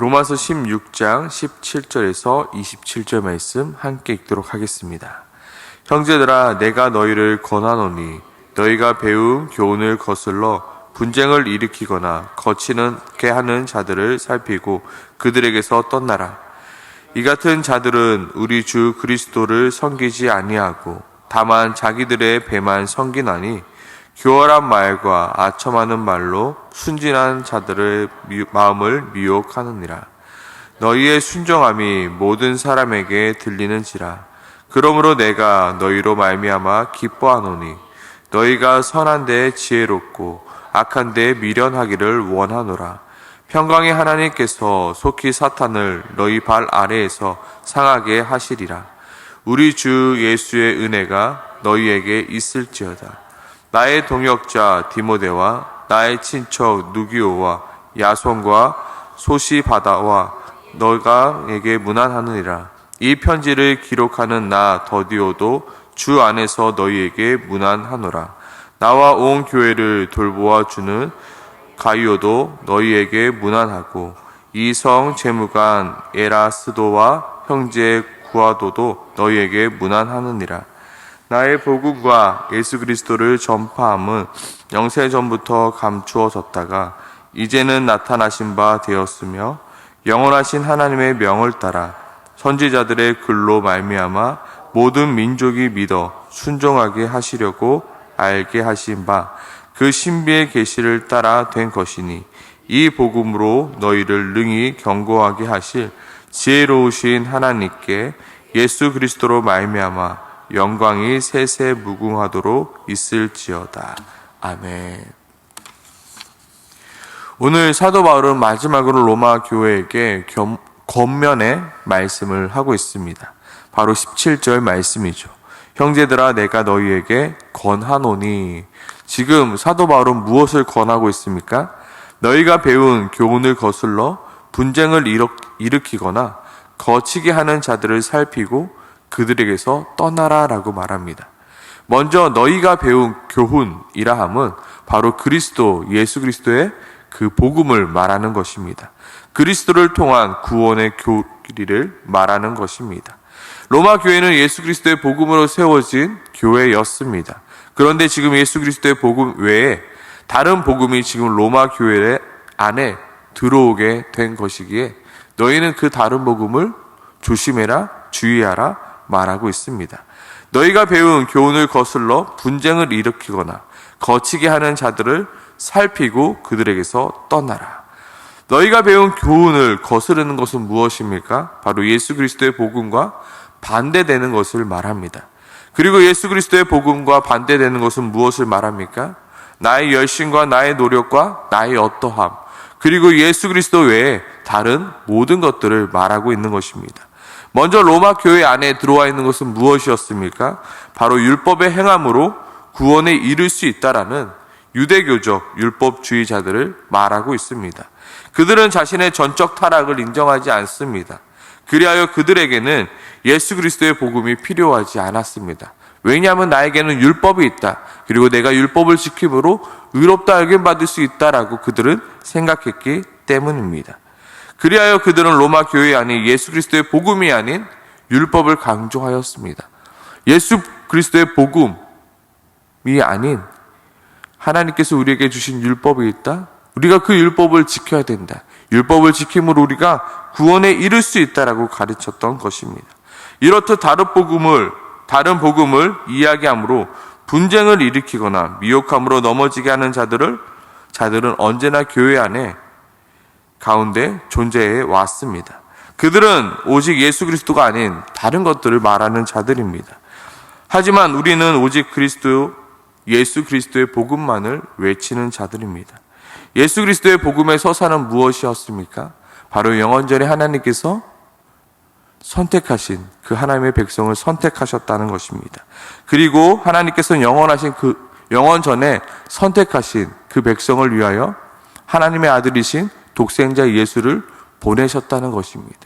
로마서 16장 17절에서 27절 말씀 함께 읽도록 하겠습니다. 형제들아 내가 너희를 권하노니 너희가 배운 교훈을 거슬러 분쟁을 일으키거나 거치는게 하는 자들을 살피고 그들에게서 떠나라. 이 같은 자들은 우리 주 그리스도를 섬기지 아니하고 다만 자기들의 배만 섬기나니 교활한 말과 아첨하는 말로 순진한 자들의 미- 마음을 미혹하느니라. 너희의 순종함이 모든 사람에게 들리는지라. 그러므로 내가 너희로 말미암아 기뻐하노니 너희가 선한데 지혜롭고 악한데 미련하기를 원하노라. 평강의 하나님께서 속히 사탄을 너희 발 아래에서 상하게 하시리라. 우리 주 예수의 은혜가 너희에게 있을지어다. 나의 동역자 디모데와 나의 친척 누기오와 야손과 소시바다와 너가에게 문안하느니라. 이 편지를 기록하는 나 더디오도 주 안에서 너희에게 문안하노라. 나와 온 교회를 돌보아 주는 가이오도 너희에게 문안하고 이성 재무관 에라스도와 형제 구아도도 너희에게 문안하느니라. 나의 복음과 예수 그리스도를 전파함은 영세 전부터 감추어졌다가 이제는 나타나신 바 되었으며 영원하신 하나님의 명을 따라 선지자들의 글로 말미암아 모든 민족이 믿어 순종하게 하시려고 알게 하신 바 그 신비의 계시를 따라 된 것이니 이 복음으로 너희를 능히 경고하게 하실 지혜로우신 하나님께 예수 그리스도로 말미암아 영광이 세세 무궁하도록 있을지어다. 아멘. 오늘 사도 바울은 마지막으로 로마 교회에게 겸- 겉면의 말씀을 하고 있습니다. 바로 17절 말씀이죠. 형제들아 내가 너희에게 권하노니 지금 사도 바울은 무엇을 권하고 있습니까? 너희가 배운 교훈을 거슬러 분쟁을 일으- 일으키거나 거치게 하는 자들을 살피고 그들에게서 떠나라라고 말합니다. 먼저 너희가 배운 교훈이라 함은 바로 그리스도 예수 그리스도의 그 복음을 말하는 것입니다. 그리스도를 통한 구원의 교리를 말하는 것입니다. 로마 교회는 예수 그리스도의 복음으로 세워진 교회였습니다. 그런데 지금 예수 그리스도의 복음 외에 다른 복음이 지금 로마 교회 안에 들어오게 된 것이기에 너희는 그 다른 복음을 조심해라, 주의하라 말하고 있습니다. 너희가 배운 교훈을 거슬러 분쟁을 일으키거나 거치게 하는 자들을 살피고 그들에게서 떠나라. 너희가 배운 교훈을 거스르는 것은 무엇입니까? 바로 예수 그리스도의 복음과 반대되는 것을 말합니다. 그리고 예수 그리스도의 복음과 반대되는 것은 무엇을 말합니까? 나의 열심과 나의 노력과 나의 어떠함, 그리고 예수 그리스도 외에 다른 모든 것들을 말하고 있는 것입니다. 먼저 로마 교회 안에 들어와 있는 것은 무엇이었습니까? 바로 율법의 행함으로 구원에 이를 수 있다라는 유대교적 율법주의자들을 말하고 있습니다. 그들은 자신의 전적 타락을 인정하지 않습니다. 그리하여 그들에게는 예수 그리스도의 복음이 필요하지 않았습니다. 왜냐하면 나에게는 율법이 있다. 그리고 내가 율법을 지킴으로 의롭다 여김 받을 수 있다라고 그들은 생각했기 때문입니다. 그리하여 그들은 로마 교회 안에 예수 그리스도의 복음이 아닌 율법을 강조하였습니다. 예수 그리스도의 복음이 아닌 하나님께서 우리에게 주신 율법이 있다. 우리가 그 율법을 지켜야 된다. 율법을 지킴으로 우리가 구원에 이를 수 있다라고 가르쳤던 것입니다. 이렇듯 다른 복음을 다른 복음을 이야기함으로 분쟁을 일으키거나 미혹함으로 넘어지게 하는 자들을 자들은 언제나 교회 안에 가운데 존재해 왔습니다. 그들은 오직 예수 그리스도가 아닌 다른 것들을 말하는 자들입니다. 하지만 우리는 오직 그리스도 예수 그리스도의 복음만을 외치는 자들입니다. 예수 그리스도의 복음의 서사는 무엇이었습니까? 바로 영원전에 하나님께서 선택하신 그 하나님의 백성을 선택하셨다는 것입니다. 그리고 하나님께서 영원하신 그 영원 전에 선택하신 그 백성을 위하여 하나님의 아들이신 독생자 예수를 보내셨다는 것입니다.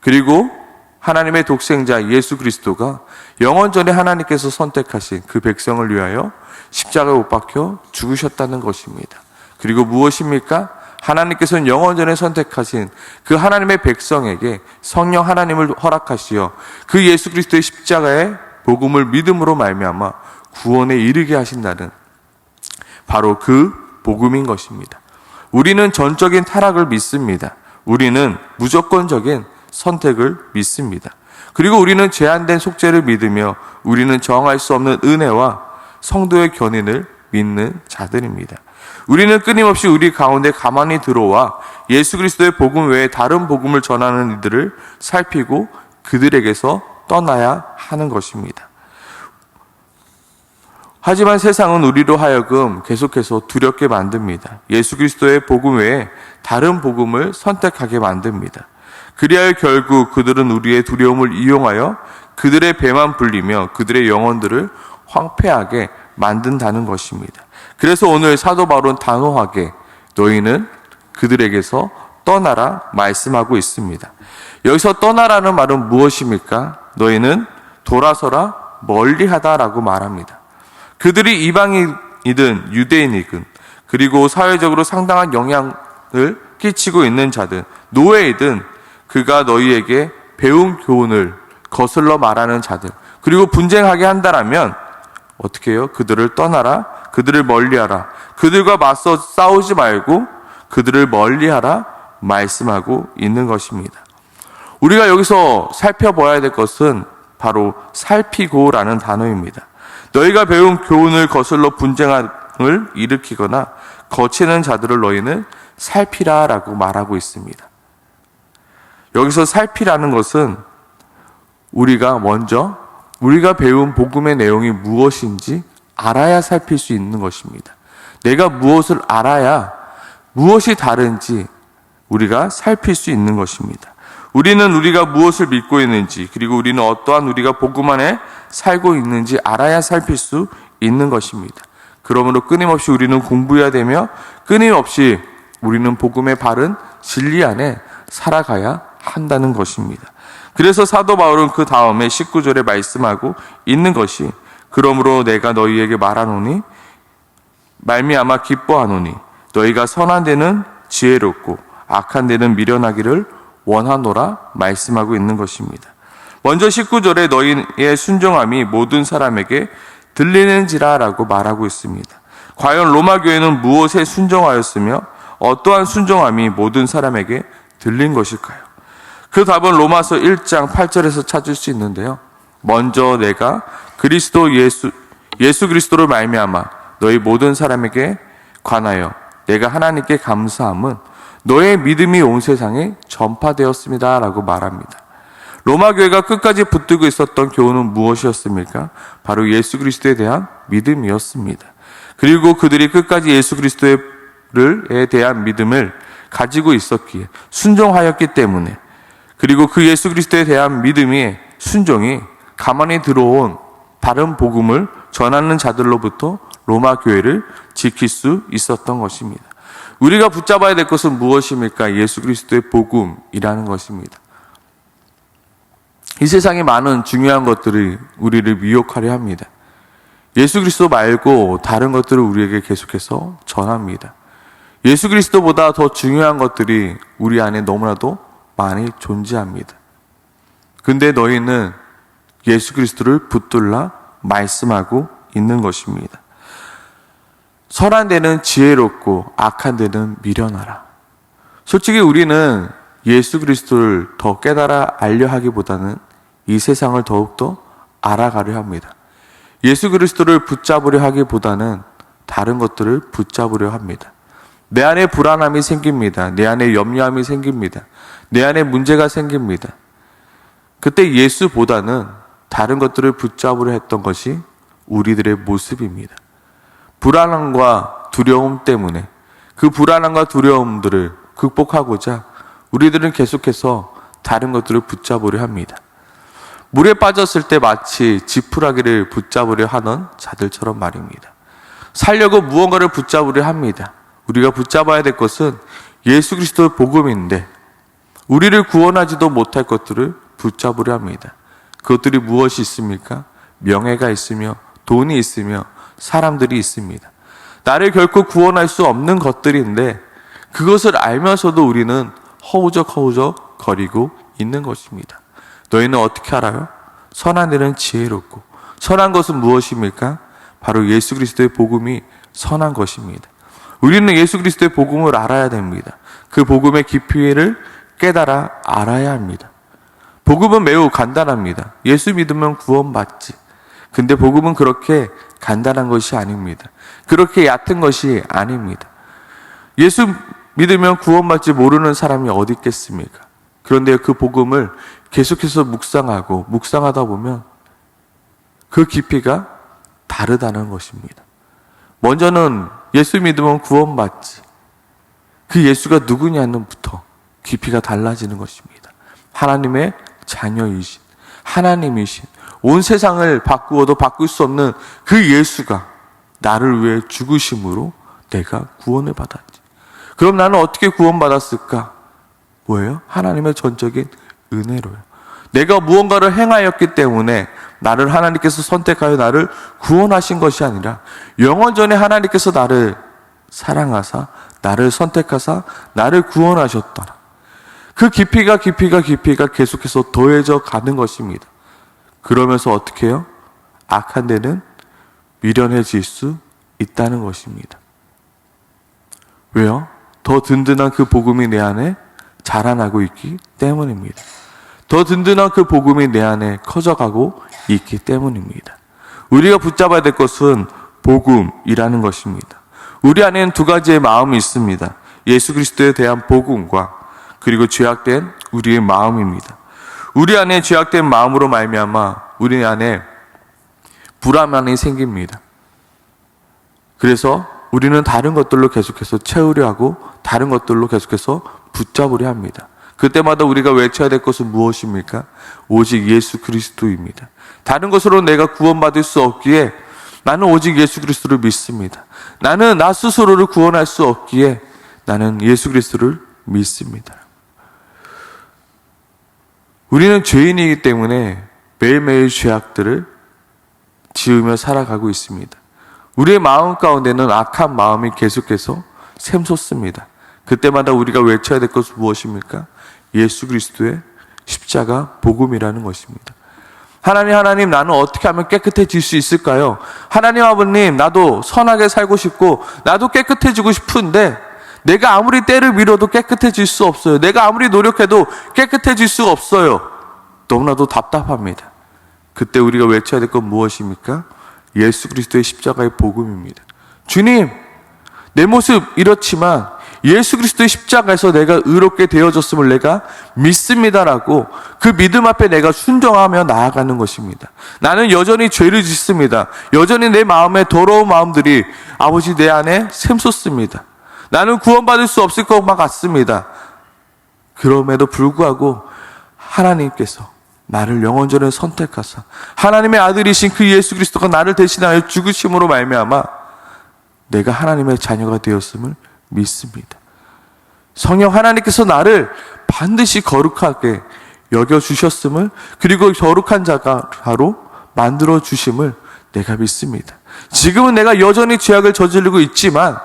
그리고 하나님의 독생자 예수 그리스도가 영원 전에 하나님께서 선택하신 그 백성을 위하여 십자가에 못 박혀 죽으셨다는 것입니다. 그리고 무엇입니까? 하나님께서는 영원 전에 선택하신 그 하나님의 백성에게 성령 하나님을 허락하시어 그 예수 그리스도의 십자가의 복음을 믿음으로 말미암아 구원에 이르게 하신다는 바로 그 복음인 것입니다. 우리는 전적인 타락을 믿습니다. 우리는 무조건적인 선택을 믿습니다. 그리고 우리는 제한된 속죄를 믿으며 우리는 정할 수 없는 은혜와 성도의 견인을 믿는 자들입니다. 우리는 끊임없이 우리 가운데 가만히 들어와 예수 그리스도의 복음 외에 다른 복음을 전하는 이들을 살피고 그들에게서 떠나야 하는 것입니다. 하지만 세상은 우리로 하여금 계속해서 두렵게 만듭니다. 예수 그리스도의 복음 외에 다른 복음을 선택하게 만듭니다. 그리하여 결국 그들은 우리의 두려움을 이용하여 그들의 배만 불리며 그들의 영혼들을 황폐하게 만든다는 것입니다. 그래서 오늘 사도 바울은 단호하게 너희는 그들에게서 떠나라 말씀하고 있습니다. 여기서 떠나라는 말은 무엇입니까? 너희는 돌아서라 멀리하다라고 말합니다. 그들이 이방인이든 유대인이든 그리고 사회적으로 상당한 영향을 끼치고 있는 자든 노예이든 그가 너희에게 배운 교훈을 거슬러 말하는 자들 그리고 분쟁하게 한다라면 어떻게 해요? 그들을 떠나라 그들을 멀리하라 그들과 맞서 싸우지 말고 그들을 멀리하라 말씀하고 있는 것입니다. 우리가 여기서 살펴봐야 될 것은 바로 살피고라는 단어입니다. 너희가 배운 교훈을 거슬러 분쟁을 일으키거나 거치는 자들을 너희는 살피라라고 말하고 있습니다. 여기서 살피라는 것은 우리가 먼저 우리가 배운 복음의 내용이 무엇인지 알아야 살필 수 있는 것입니다. 내가 무엇을 알아야 무엇이 다른지 우리가 살필 수 있는 것입니다. 우리는 우리가 무엇을 믿고 있는지, 그리고 우리는 어떠한 우리가 복음 안에 살고 있는지 알아야 살필 수 있는 것입니다. 그러므로 끊임없이 우리는 공부해야 되며, 끊임없이 우리는 복음의 바른 진리 안에 살아가야 한다는 것입니다. 그래서 사도 바울은 그 다음에 19절에 말씀하고 있는 것이, 그러므로 내가 너희에게 말하노니, 말미암아 기뻐하노니, 너희가 선한 데는 지혜롭고, 악한 데는 미련하기를 원하노라 말씀하고 있는 것입니다. 먼저 19절에 너희의 순종함이 모든 사람에게 들리는지라라고 말하고 있습니다. 과연 로마 교회는 무엇에 순종하였으며 어떠한 순종함이 모든 사람에게 들린 것일까요? 그 답은 로마서 1장 8절에서 찾을 수 있는데요. 먼저 내가 그리스도 예수 예수 그리스도를 말미암아 너희 모든 사람에게 관하여 내가 하나님께 감사함은 너의 믿음이 온 세상에 전파되었습니다라고 말합니다. 로마 교회가 끝까지 붙들고 있었던 교훈은 무엇이었습니까? 바로 예수 그리스도에 대한 믿음이었습니다. 그리고 그들이 끝까지 예수 그리스도에 대한 믿음을 가지고 있었기에 순종하였기 때문에 그리고 그 예수 그리스도에 대한 믿음이 순종이 가만히 들어온 다른 복음을 전하는 자들로부터 로마 교회를 지킬 수 있었던 것입니다. 우리가 붙잡아야 될 것은 무엇입니까? 예수 그리스도의 복음이라는 것입니다. 이 세상에 많은 중요한 것들이 우리를 미혹하려 합니다. 예수 그리스도 말고 다른 것들을 우리에게 계속해서 전합니다. 예수 그리스도보다 더 중요한 것들이 우리 안에 너무나도 많이 존재합니다. 근데 너희는 예수 그리스도를 붙들라 말씀하고 있는 것입니다. 선한 데는 지혜롭고 악한 데는 미련하라. 솔직히 우리는 예수 그리스도를 더 깨달아 알려 하기보다는 이 세상을 더욱더 알아가려 합니다. 예수 그리스도를 붙잡으려 하기보다는 다른 것들을 붙잡으려 합니다. 내 안에 불안함이 생깁니다. 내 안에 염려함이 생깁니다. 내 안에 문제가 생깁니다. 그때 예수보다는 다른 것들을 붙잡으려 했던 것이 우리들의 모습입니다. 불안함과 두려움 때문에 그 불안함과 두려움들을 극복하고자 우리들은 계속해서 다른 것들을 붙잡으려 합니다. 물에 빠졌을 때 마치 지푸라기를 붙잡으려 하는 자들처럼 말입니다. 살려고 무언가를 붙잡으려 합니다. 우리가 붙잡아야 될 것은 예수 그리스도의 복음인데 우리를 구원하지도 못할 것들을 붙잡으려 합니다. 그것들이 무엇이 있습니까? 명예가 있으며 돈이 있으며 사람들이 있습니다. 나를 결코 구원할 수 없는 것들인데 그것을 알면서도 우리는 허우적 허우적 거리고 있는 것입니다. 너희는 어떻게 알아요? 선한 일은 지혜롭고 선한 것은 무엇입니까? 바로 예수 그리스도의 복음이 선한 것입니다. 우리는 예수 그리스도의 복음을 알아야 됩니다. 그 복음의 깊이를 깨달아 알아야 합니다. 복음은 매우 간단합니다. 예수 믿으면 구원받지. 근데 복음은 그렇게 간단한 것이 아닙니다. 그렇게 얕은 것이 아닙니다. 예수 믿으면 구원받지 모르는 사람이 어디 있겠습니까? 그런데 그 복음을 계속해서 묵상하고 묵상하다 보면 그 깊이가 다르다는 것입니다. 먼저는 예수 믿으면 구원받지. 그 예수가 누구냐는부터 깊이가 달라지는 것입니다. 하나님의 자녀이신, 하나님이신, 온 세상을 바꾸어도 바꿀 수 없는 그 예수가 나를 위해 죽으심으로 내가 구원을 받았지. 그럼 나는 어떻게 구원받았을까? 뭐예요? 하나님의 전적인 은혜로요. 내가 무언가를 행하였기 때문에 나를 하나님께서 선택하여 나를 구원하신 것이 아니라 영원 전에 하나님께서 나를 사랑하사 나를 선택하사 나를 구원하셨더라. 그 깊이가 깊이가 깊이가 계속해서 더해져 가는 것입니다. 그러면서 어떻게 해요? 악한 데는 미련해질 수 있다는 것입니다. 왜요? 더 든든한 그 복음이 내 안에 자라나고 있기 때문입니다. 더 든든한 그 복음이 내 안에 커져가고 있기 때문입니다. 우리가 붙잡아야 될 것은 복음이라는 것입니다. 우리 안에는 두 가지의 마음이 있습니다. 예수 그리스도에 대한 복음과 그리고 죄악된 우리의 마음입니다. 우리 안에 죄악된 마음으로 말미암아 우리 안에 불안함이 생깁니다. 그래서 우리는 다른 것들로 계속해서 채우려 하고 다른 것들로 계속해서 붙잡으려 합니다. 그때마다 우리가 외쳐야 될 것은 무엇입니까? 오직 예수 그리스도입니다. 다른 것으로 내가 구원받을 수 없기에 나는 오직 예수 그리스도를 믿습니다. 나는 나 스스로를 구원할 수 없기에 나는 예수 그리스도를 믿습니다. 우리는 죄인이기 때문에 매일매일 죄악들을 지으며 살아가고 있습니다. 우리의 마음 가운데는 악한 마음이 계속해서 샘솟습니다. 그때마다 우리가 외쳐야 될 것은 무엇입니까? 예수 그리스도의 십자가 복음이라는 것입니다. 하나님, 하나님, 나는 어떻게 하면 깨끗해질 수 있을까요? 하나님 아버님, 나도 선하게 살고 싶고, 나도 깨끗해지고 싶은데, 내가 아무리 때를 밀어도 깨끗해질 수 없어요. 내가 아무리 노력해도 깨끗해질 수가 없어요. 너무나도 답답합니다. 그때 우리가 외쳐야 될 건 무엇입니까? 예수 그리스도의 십자가의 복음입니다. 주님, 내 모습 이렇지만 예수 그리스도의 십자가에서 내가 의롭게 되어졌음을 내가 믿습니다라고 그 믿음 앞에 내가 순종하며 나아가는 것입니다. 나는 여전히 죄를 짓습니다. 여전히 내 마음에 더러운 마음들이 아버지 내 안에 샘솟습니다. 나는 구원받을 수 없을 것만 같습니다. 그럼에도 불구하고 하나님께서 나를 영원전에 선택하사 하나님의 아들이신 그 예수 그리스도가 나를 대신하여 죽으심으로 말미암아 내가 하나님의 자녀가 되었음을 믿습니다. 성령 하나님께서 나를 반드시 거룩하게 여겨 주셨음을 그리고 거룩한 자가로 만들어 주심을 내가 믿습니다. 지금은 내가 여전히 죄악을 저지르고 있지만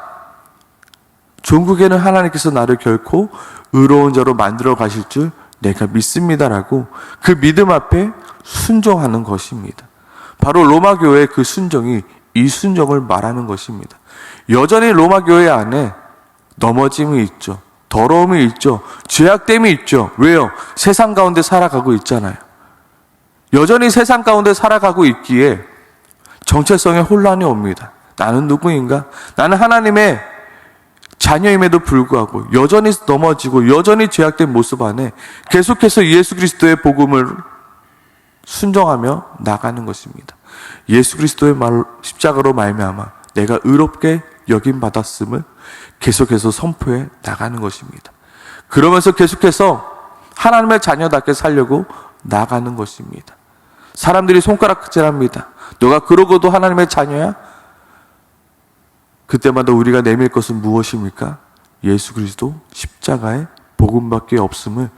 종국에는 하나님께서 나를 결코 의로운 자로 만들어 가실 줄 내가 믿습니다라고 그 믿음 앞에 순종하는 것입니다. 바로 로마 교회의 그 순종이 이 순종을 말하는 것입니다. 여전히 로마 교회 안에 넘어짐이 있죠. 더러움이 있죠. 죄악됨이 있죠. 왜요? 세상 가운데 살아가고 있잖아요. 여전히 세상 가운데 살아가고 있기에 정체성에 혼란이 옵니다. 나는 누구인가? 나는 하나님의 자녀임에도 불구하고 여전히 넘어지고 여전히 죄악된 모습 안에 계속해서 예수 그리스도의 복음을 순종하며 나가는 것입니다. 예수 그리스도의 말 십자가로 말미암아 내가 의롭게 여김 받았음을 계속해서 선포해 나가는 것입니다. 그러면서 계속해서 하나님의 자녀답게 살려고 나가는 것입니다. 사람들이 손가락질합니다. 너가 그러고도 하나님의 자녀야? 그때마다 우리가 내밀 것은 무엇입니까? 예수 그리스도 십자가의 복음밖에 없음을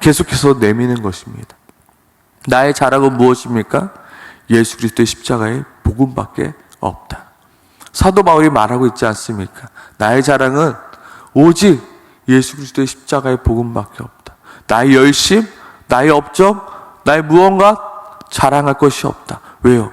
계속해서 내미는 것입니다. 나의 자랑은 무엇입니까? 예수 그리스도의 십자가의 복음밖에 없다. 사도 바울이 말하고 있지 않습니까? 나의 자랑은 오직 예수 그리스도의 십자가의 복음밖에 없다. 나의 열심, 나의 업적, 나의 무언가 자랑할 것이 없다. 왜요?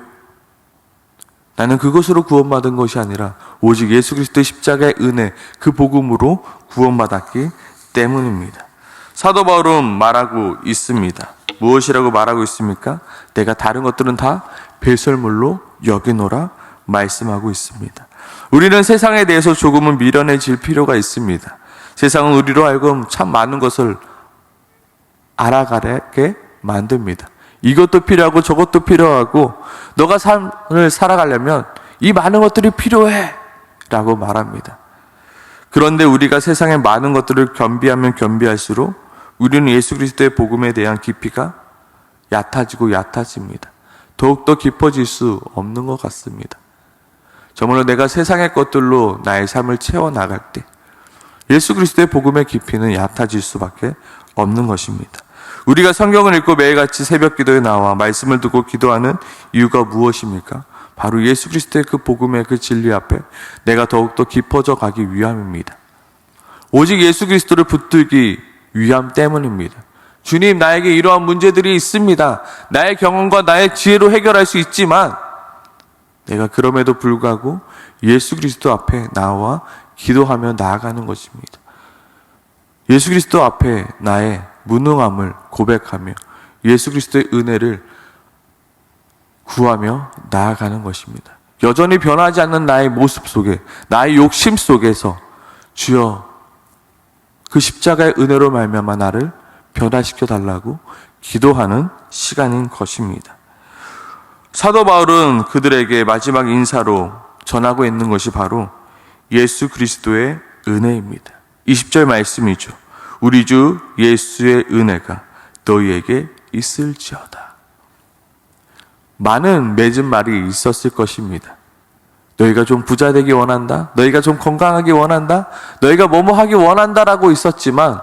나는 그것으로 구원받은 것이 아니라 오직 예수 그리스도의 십자가의 은혜, 그 복음으로 구원받았기 때문입니다. 사도 바울은 말하고 있습니다. 무엇이라고 말하고 있습니까? 내가 다른 것들은 다 배설물로 여기노라 말씀하고 있습니다. 우리는 세상에 대해서 조금은 미련해질 필요가 있습니다. 세상은 우리로 하여금 참 많은 것을 알아가게 만듭니다. 이것도 필요하고 저것도 필요하고 너가 삶을 살아가려면 이 많은 것들이 필요해 라고 말합니다. 그런데 우리가 세상의 많은 것들을 겸비하면 겸비할수록 우리는 예수 그리스도의 복음에 대한 깊이가 얕아지고 얕아집니다. 더욱더 깊어질 수 없는 것 같습니다. 정말로 내가 세상의 것들로 나의 삶을 채워나갈 때 예수 그리스도의 복음의 깊이는 얕아질 수밖에 없는 것입니다. 우리가 성경을 읽고 매일같이 새벽 기도에 나와 말씀을 두고 기도하는 이유가 무엇입니까? 바로 예수 그리스도의 그 복음의 그 진리 앞에 내가 더욱더 깊어져 가기 위함입니다. 오직 예수 그리스도를 붙들기 위함 때문입니다. 주님, 나에게 이러한 문제들이 있습니다. 나의 경험과 나의 지혜로 해결할 수 있지만 내가 그럼에도 불구하고 예수 그리스도 앞에 나와 기도하며 나아가는 것입니다. 예수 그리스도 앞에 나의 무능함을 고백하며 예수 그리스도의 은혜를 구하며 나아가는 것입니다. 여전히 변하지 않는 나의 모습 속에, 나의 욕심 속에서 주여 그 십자가의 은혜로 말미암아 나를 변화시켜 달라고 기도하는 시간인 것입니다. 사도 바울은 그들에게 마지막 인사로 전하고 있는 것이 바로 예수 그리스도의 은혜입니다. 20절 말씀이죠. 우리 주 예수의 은혜가 너희에게 있을지어다. 많은 맺은 말이 있었을 것입니다. 너희가 좀 부자 되기 원한다? 너희가 좀 건강하기 원한다? 너희가 뭐뭐 하기 원한다라고 있었지만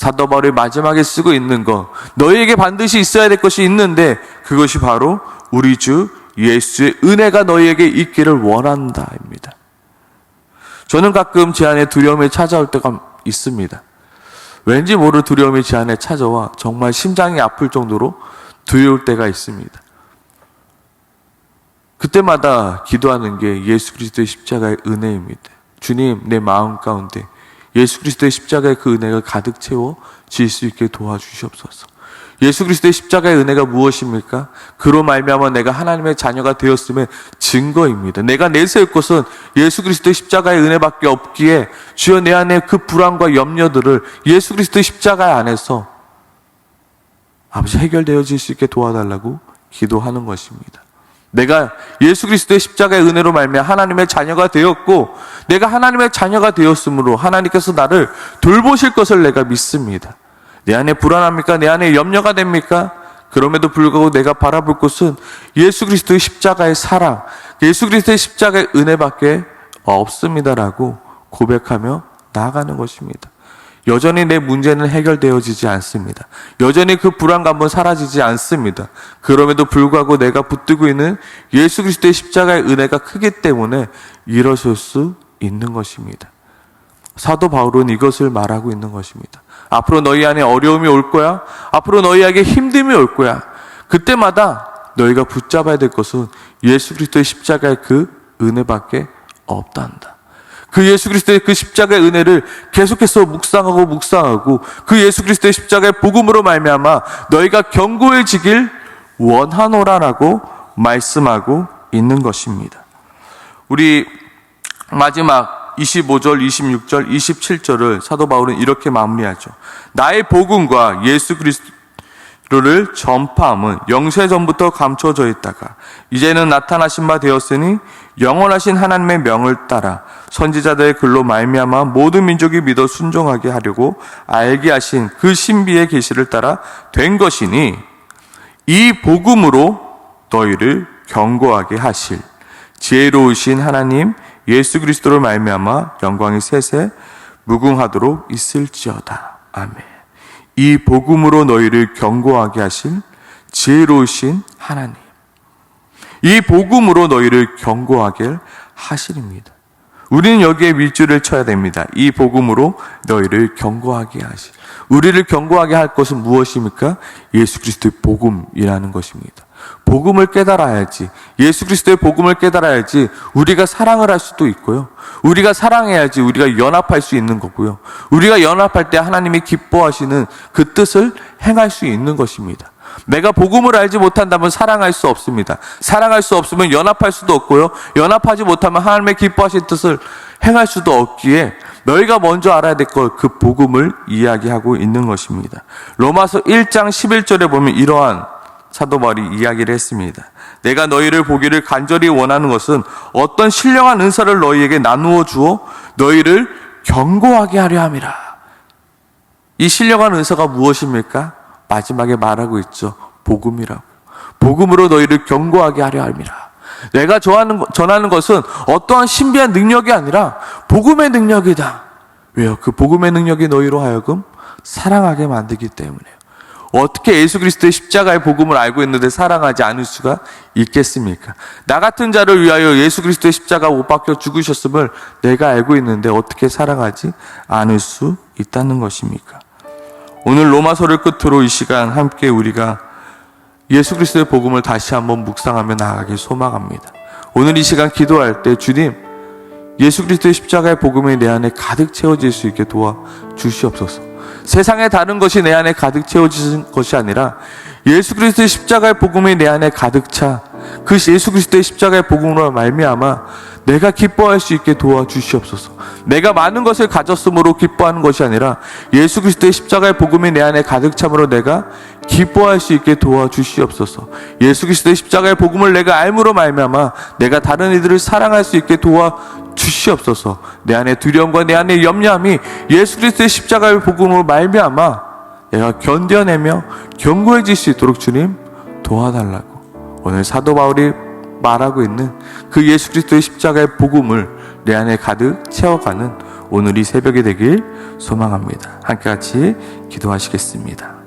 사도 바울이 마지막에 쓰고 있는 거 너희에게 반드시 있어야 될 것이 있는데 그것이 바로 우리 주 예수의 은혜가 너희에게 있기를 원한다입니다. 저는 가끔 제 안에 두려움이 찾아올 때가 있습니다. 왠지 모를 두려움이 제 안에 찾아와 정말 심장이 아플 정도로 두려울 때가 있습니다. 그때마다 기도하는 게 예수 그리스도의 십자가의 은혜입니다. 주님, 내 마음 가운데 예수 그리스도의 십자가의 그 은혜가 가득 채워 질 수 있게 도와주시옵소서. 예수 그리스도의 십자가의 은혜가 무엇입니까? 그로 말미암아 내가 하나님의 자녀가 되었음의 증거입니다. 내가 내세울 것은 예수 그리스도의 십자가의 은혜밖에 없기에 주여 내 안에 그 불안과 염려들을 예수 그리스도의 십자가 안에서 아버지 해결되어질 수 있게 도와달라고 기도하는 것입니다. 내가 예수 그리스도의 십자가의 은혜로 말미암아 하나님의 자녀가 되었고 내가 하나님의 자녀가 되었으므로 하나님께서 나를 돌보실 것을 내가 믿습니다. 내 안에 불안합니까? 내 안에 염려가 됩니까? 그럼에도 불구하고 내가 바라볼 것은 예수 그리스도의 십자가의 사랑, 예수 그리스도의 십자가의 은혜밖에 없습니다라고 고백하며 나아가는 것입니다. 여전히 내 문제는 해결되어지지 않습니다. 여전히 그 불안감은 사라지지 않습니다. 그럼에도 불구하고 내가 붙들고 있는 예수 그리스도의 십자가의 은혜가 크기 때문에 일어설 수 있는 것입니다. 사도 바울은 이것을 말하고 있는 것입니다. 앞으로 너희 안에 어려움이 올 거야. 앞으로 너희에게 힘듦이 올 거야. 그때마다 너희가 붙잡아야 될 것은 예수 그리스도의 십자가의 그 은혜밖에 없단다. 그 예수 그리스도의 그 십자가의 은혜를 계속해서 묵상하고 묵상하고 그 예수 그리스도의 십자가의 복음으로 말미암아 너희가 견고해지길 원하노라라고 말씀하고 있는 것입니다. 우리 마지막 25절, 26절, 27절을 사도 바울은 이렇게 마무리하죠. 나의 복음과 예수 그리스도 를 전파함은 영세 전부터 감춰져 있다가 이제는 나타나신 바 되었으니 영원하신 하나님의 명을 따라 선지자들의 글로 말미암아 모든 민족이 믿어 순종하게 하려고 알게 하신 그 신비의 계시를 따라 된 것이니 이 복음으로 너희를 경고하게 하실 지혜로우신 하나님 예수 그리스도로 말미암아 영광이 셋에 무궁하도록 있을지어다. 아멘. 이 복음으로 너희를 경고하게 하실 지혜로우신 하나님. 이 복음으로 너희를 경고하게 하시립니다. 우리는 여기에 밀줄을 쳐야 됩니다. 이 복음으로 너희를 경고하게 하시. 우리를 경고하게 할 것은 무엇입니까? 예수 그리스도의 복음이라는 것입니다. 복음을 깨달아야지. 예수 그리스도의 복음을 깨달아야지 우리가 사랑을 할 수도 있고요. 우리가 사랑해야지 우리가 연합할 수 있는 거고요. 우리가 연합할 때 하나님이 기뻐하시는 그 뜻을 행할 수 있는 것입니다. 내가 복음을 알지 못한다면 사랑할 수 없습니다. 사랑할 수 없으면 연합할 수도 없고요. 연합하지 못하면 하나님의 기뻐하신 뜻을 행할 수도 없기에 너희가 먼저 알아야 될 것 그 복음을 이야기하고 있는 것입니다. 로마서 1장 11절에 보면 이러한 사도 바울이 이야기를 했습니다. 내가 너희를 보기를 간절히 원하는 것은 어떤 신령한 은사를 너희에게 나누어 주어 너희를 경고하게 하려 함이라. 이 신령한 은사가 무엇입니까? 마지막에 말하고 있죠. 복음이라고. 복음으로 너희를 경고하게 하려 함이라. 내가 전하는, 거- 전하는 것은 어떠한 신비한 능력이 아니라 복음의 능력이다. 왜요? 그 복음의 능력이 너희로 하여금 사랑하게 만들기 때문에요. 어떻게 예수 그리스도의 십자가의 복음을 알고 있는데 사랑하지 않을 수가 있겠습니까? 나 같은 자를 위하여 예수 그리스도의 십자가 못 박혀 죽으셨음을 내가 알고 있는데 어떻게 사랑하지 않을 수 있다는 것입니까? 오늘 로마서를 끝으로 이 시간 함께 우리가 예수 그리스도의 복음을 다시 한번 묵상하며 나아가길 소망합니다. 오늘 이 시간 기도할 때 주님 예수 그리스도의 십자가의 복음이 내 안에 가득 채워질 수 있게 도와 주시옵소서. 세상의 다른 것이 내 안에 가득 채워지는 것이 아니라 예수 그리스도의 십자가의 복음이 내 안에 가득 차. 그 예수 그리스도의 십자가의 복음으로 말미암아 내가 기뻐할 수 있게 도와 주시옵소서. 내가 많은 것을 가졌으므로 기뻐하는 것이 아니라 예수 그리스도의 십자가의 복음이 내 안에 가득 참으로 내가 기뻐할 수 있게 도와 주시옵소서. 예수 그리스도의 십자가의 복음을 내가 알므로 말미암아 내가 다른 이들을 사랑할 수 있게 도와 주시옵소서. 내 안에 두려움과 내 안에 염려함이 예수 그리스도의 십자가의 복음으로 말미암아 내가 견뎌내며 견고해질 수 있도록 주님 도와달라고. 오늘 사도 바울이 말하고 있는 그 예수 그리스도의 십자가의 복음을 내 안에 가득 채워가는 오늘 이 새벽이 되길 소망합니다. 함께 같이 기도하시겠습니다.